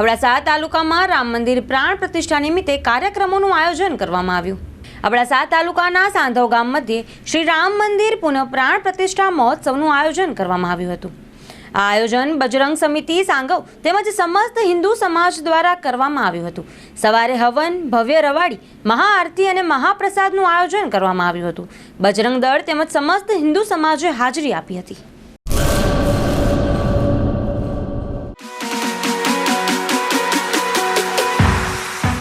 અબડાસા તાલુકામાં રામ મંદિર પ્રાણ પ્રતિષ્ઠા નિમિત્તે કાર્યક્રમોનું આયોજન કરવામાં આવ્યું. અબડાસા તાલુકાના સાંધવ ગામ મધ્યે શ્રી રામ મંદિર પુનઃ પ્રાણ પ્રતિષ્ઠા મહોત્સવનું આયોજન કરવામાં આવ્યું હતું. આ આયોજન બજરંગ સમિતિ, સાંગવ તેમજ સમસ્ત હિન્દુ સમાજ દ્વારા કરવામાં આવ્યું હતું. સવારે હવન, ભવ્ય રવાડી, મહાઆરતી અને મહાપ્રસાદનું આયોજન કરવામાં આવ્યું હતું. બજરંગ દળ તેમજ સમસ્ત હિન્દુ સમાજે હાજરી આપી હતી.